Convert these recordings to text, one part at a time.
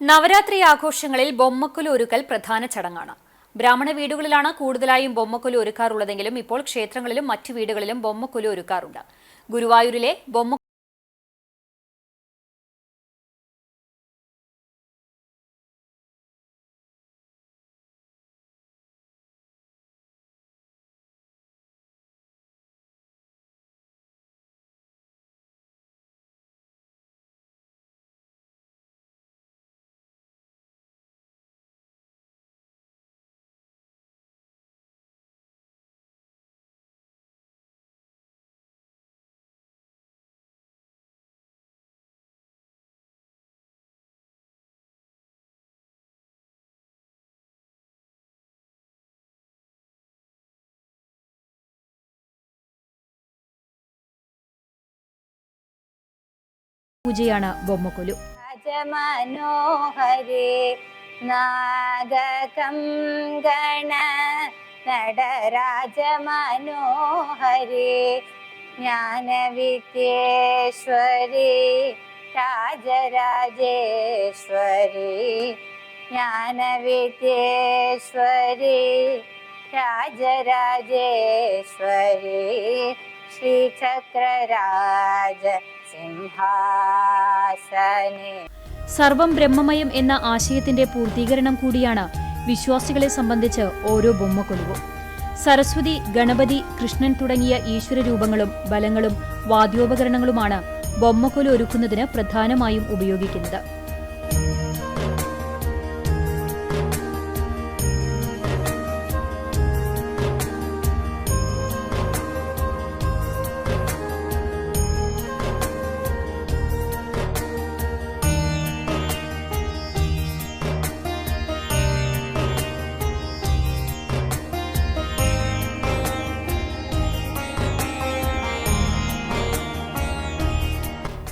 നവരാത്രി ആഘോഷങ്ങളിൽ ബൊമ്മക്കുലു ഒരുക്കൽ പ്രധാന ചടങ്ങാണ്. ബ്രാഹ്മണ വീടുകളിലാണ് കൂടുതലായും ബൊമ്മക്കുലു ഒരുക്കാറുള്ളതെങ്കിലും ഇപ്പോൾ ക്ഷേത്രങ്ങളിലും മറ്റു വീടുകളിലും ബൊമ്മക്കുലു ഒരുക്കാറുണ്ട്. ഗുരുവായൂരിലെ ബൊമ്മ പൂജയാണ് ബൊമ്മക്കൊലു. ജ്ഞാനവിദ്യേശ്വരി രാജരാജേശ്വരി ജ്ഞാനവിദ്യേശ്വരി രാജരാജേശ്വരി ശ്രീചക്രരാജ സിംഹാസനേ. സർവം ബ്രഹ്മമയം എന്ന ആശയത്തിന്റെ പൂർത്തീകരണം കൂടിയാണ് വിശ്വാസികളെ സംബന്ധിച്ച് ഓരോ ബൊമ്മക്കൊലുവും സരസ്വതി ഗണപതി കൃഷ്ണൻ തുടങ്ങിയ ഈശ്വര രൂപങ്ങളും ബലങ്ങളും വാദ്യോപകരണങ്ങളുമാണ് ബൊമ്മക്കൊലു ഒരുക്കുന്നതിന് പ്രധാനമായും ഉപയോഗിക്കുന്നത്.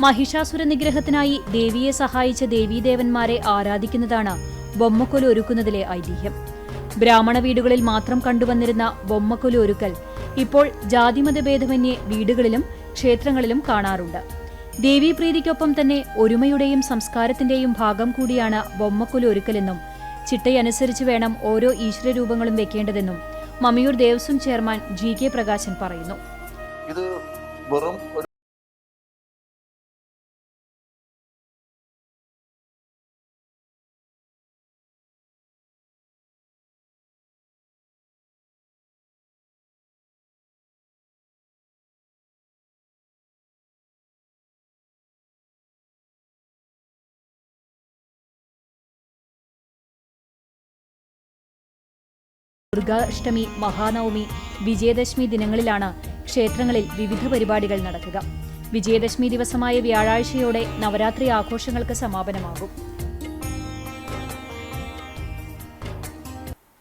മഹിഷാസുര നിഗ്രഹത്തിനായി ദേവിയെ സഹായിച്ച ദേവീദേവന്മാരെ ആരാധിക്കുന്നതാണ് ബൊമ്മക്കൊലു ഒരുക്കുന്നതിലെ ഐതിഹ്യം. ബ്രാഹ്മണ വീടുകളിൽ മാത്രം കണ്ടുവന്നിരുന്ന ബൊമ്മക്കൊലു ഒരുക്കൽ ഇപ്പോൾ ജാതിമതഭേദമന്യേ വീടുകളിലും ക്ഷേത്രങ്ങളിലും കാണാറുണ്ട്. ദേവീപ്രീതിക്കൊപ്പം തന്നെ ഒരുമയുടെയും സംസ്കാരത്തിന്റെയും ഭാഗം കൂടിയാണ് ബൊമ്മക്കൊലു ഒരുക്കലെന്നും ചിട്ടയനുസരിച്ച് വേണം ഓരോ ഈശ്വരരൂപങ്ങളും വെക്കേണ്ടതെന്നും Mammiyur Devaswom chairman G K Prakashan പറയുന്നു. ഇത് വെറും ദുർഗാഷ്ടമി മഹാനവമി വിജയദശമി ദിനങ്ങളിലാണ് ക്ഷേത്രങ്ങളിൽ വിവിധ പരിപാടികൾ നടക്കുക. വിജയദശമി ദിവസമായ വ്യാഴാഴ്ചയോടെ നവരാത്രി ആഘോഷങ്ങൾക്ക് സമാപനമാകും.